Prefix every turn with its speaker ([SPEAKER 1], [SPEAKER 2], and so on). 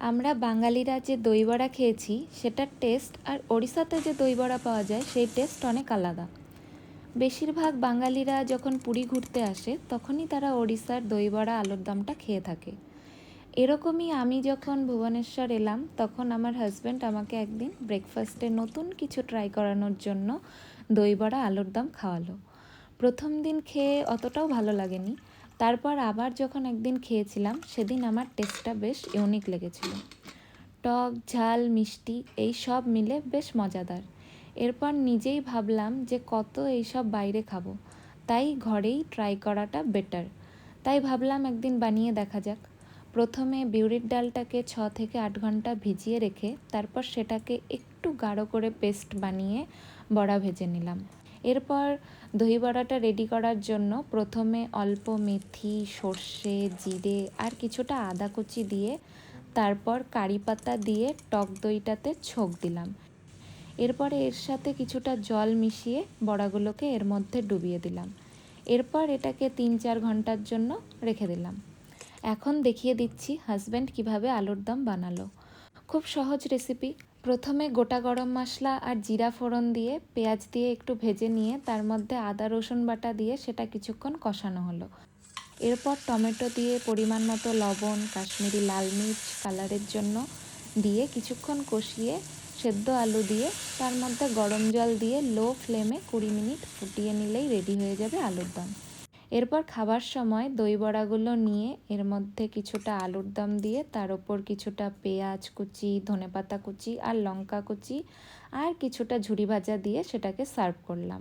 [SPEAKER 1] আমরা বাঙালিরা যে দইবড়া খেয়েছি, সেটার টেস্ট আর ওড়িশাতে যে দইবড়া পাওয়া যায়, সেই টেস্ট অনেক আলাদা। বেশিরভাগ বাঙালিরা যখন পুরী ঘুরতে আসে, তখনই তারা ওড়িশার দইবড়া আলুর দমটা খেয়ে থাকে। এরকমই আমি যখন ভুবনেশ্বর এলাম, তখন আমার হাজব্যান্ড আমাকে একদিন ব্রেকফাস্টে নতুন কিছু ট্রাই করানোর জন্য দইবড়া আলুর দম খাওয়ালো। প্রথম দিন খেয়ে অতটাও ভালো লাগেনি। তারপর আবার যখন একদিন খেয়েছিলাম, সেদিন আমার টেস্টটা বেশ ইউনিক লেগেছিল। টক, ঝাল, মিষ্টি, এই সব মিলে বেশ মজাদার। এরপর নিজেই ভাবলাম যে কত এইসব বাইরে খাব। তাই ঘরেই ট্রাই করাটা বেটার তাই ভাবলাম একদিন বানিয়ে দেখা যাক। প্রথমে বিউরির ডালটাকে ছ থেকে আট ঘণ্টা ভিজিয়ে রেখে, তারপর সেটাকে একটু গাঢ় করে পেস্ট বানিয়ে বড়া ভেজে নিলাম। এরপর দই বড়াটা রেডি করার জন্য প্রথমে অল্প মেথি, সর্ষে, জিরে আর কিছুটা আদা কুচি দিয়ে তারপর কারি পাতা দিয়ে টক দইটাতে ছোঁক দিলাম। এরপরে এর সাথে কিছুটা জল মিশিয়ে বড়াগুলোকে এর মধ্যে ডুবিয়ে দিলাম। এরপর এটাকে তিন চার ঘণ্টার জন্য রেখে দিলাম। এখন দেখিয়ে দিচ্ছি হাজব্যান্ড কীভাবে আলুর দম বানালো। খুব সহজ রেসিপি প্রথমে গোটা গরম মশলা আর জিরা ফোড়ন দিয়ে, পেঁয়াজ দিয়ে একটু ভেজে নিয়ে, তার মধ্যে আদা, রসুন বাটা দিয়ে সেটা কিছুক্ষণ কষানো হলো। এরপর টমেটো দিয়ে পরিমাণ মতো লবণ, কাশ্মীরি লাল মির্চ কালারের জন্য দিয়ে কিছুক্ষণ কষিয়ে সেদ্ধ আলু দিয়ে, তার মধ্যে গরম জল দিয়ে লো ফ্লেমে কুড়ি মিনিট ফুটিয়ে নিলেই রেডি হয়ে যাবে আলুর দম। এরপর খাবার সময় দই বড়াগুলো নিয়ে এর মধ্যে কিছুটা আলুর দম দিয়ে তার ওপর কিছুটা পেঁয়াজ কুচি, ধনেপাতা কুচি আর লঙ্কা কুচি আর কিছুটা ঝুড়ি ভাজা দিয়ে সেটাকে সার্ভ করলাম।